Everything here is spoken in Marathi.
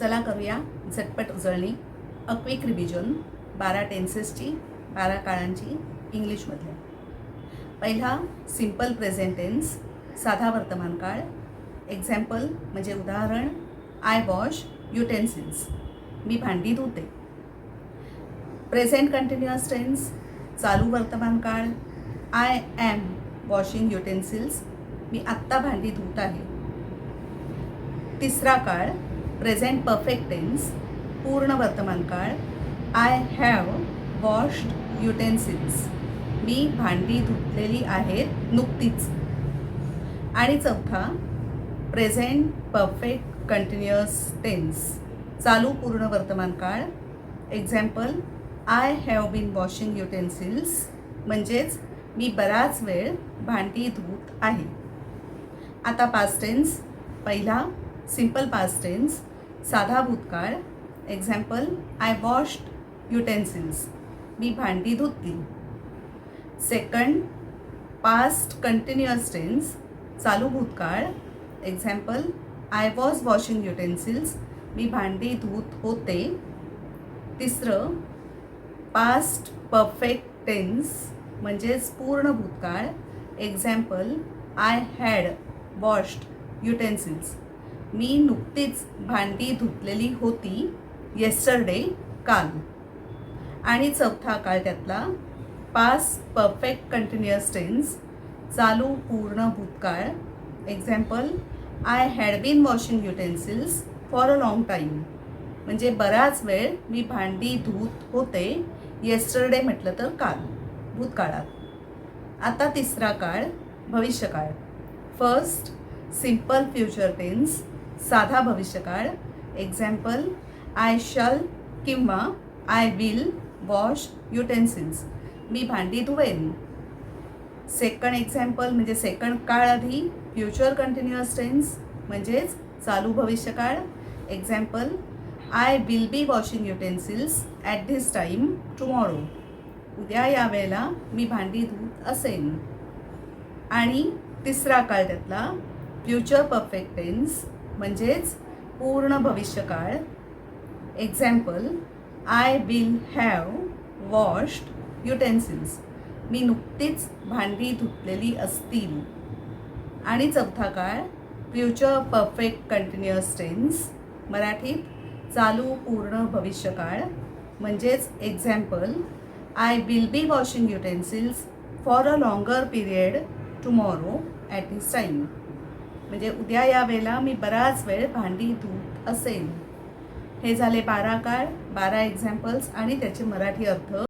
चला करूया झटपट उजळणी. अ क्विक रिव्हिजन बारा टेन्सेसची बारा काळांची इंग्लिशमधल्या. पहिला सिंपल प्रेझेंट टेन्स साधा वर्तमान काळ. एक्झाम्पल म्हणजे उदाहरण आय वॉश युटेन्सिल्स मी भांडी धुते. प्रेझेंट कंटिन्युअस टेन्स चालू वर्तमान काळ. आय ॲम वॉशिंग युटेन्सिल्स मी आत्ता भांडी धुत आहे. तिसरा काळ प्रेझेंट परफेक्ट टेन्स पूर्ण वर्तमान काळ आय हॅव वॉश्ड युटेन्सिल्स मी भांडी धुतलेली आहेत नुकतीच. आणि चौथा प्रेझेंट परफेक्ट कंटिन्युअस टेन्स चालू पूर्ण वर्तमान काळ. Example I have been washing utensils म्हणजेच मी बराच वेळ भांडी धुत आहे. आता पास्ट टेन्स पहिला सिंपल पास्ट टेन्स साधा भूतकाळ. एक्झाम्पल आय वॉश्ड युटेन्सिल्स मी भांडी धुतली. सेकंड पास्ट कंटिन्युअस टेन्स चालू भूतकाळ. Example I was washing utensils मी भांडी धुत होते. तिसरं पास्ट परफेक्ट टेन्स म्हणजेच पूर्ण भूतकाळ. Example I had washed utensils मी नुकतीच भांडी धुतलेली होती येस्टरडे काल. आणि चौथा काळ त्यातला पास परफेक्ट कंटिन्युअस टेन्स चालू पूर्ण भूतकाळ. Example I had been washing utensils for a long time म्हणजे बराच वेळ मी भांडी धुत होते येस्टरडे म्हटलं तर काल भूतकाळात. आता तिसरा काळ भविष्यकाळ. फर्स्ट सिंपल फ्युचर टेन्स साधा भविष्यकाळ. एक्झाम्पल आय शल किंवा आय विल वॉश युटेन्सिल्स मी भांडी धुवेन. सेकंड एक्झाम्पल म्हणजे सेकंड काळ आधी फ्युचर कंटिन्युअस टेन्स म्हणजेच चालू भविष्यकाळ. Example I will be washing utensils at this time tomorrow उद्या या वेळेला मी भांडी धुत असेन. आणि तिसरा काळ त्यातला फ्युचर परफेक्ट टेन्स म्हणजेच पूर्ण भविष्यकाळ. Example I will have washed utensils मी नुकतीच भांडी धुतलेली असतील. आणि चौथा काळ फ्युचर परफेक्ट कंटिन्युअस टेन्स मराठीत चालू पूर्ण भविष्यकाळ. म्हणजेच example I will be washing utensils for a longer period tomorrow at this time म्हणजे उद्या या वेळेला मी बराच वेळ भांडी धूत असेल हे झाले बारा काळ बारा एक्झाम्पल्स आणि त्याचे मराठी अर्थ.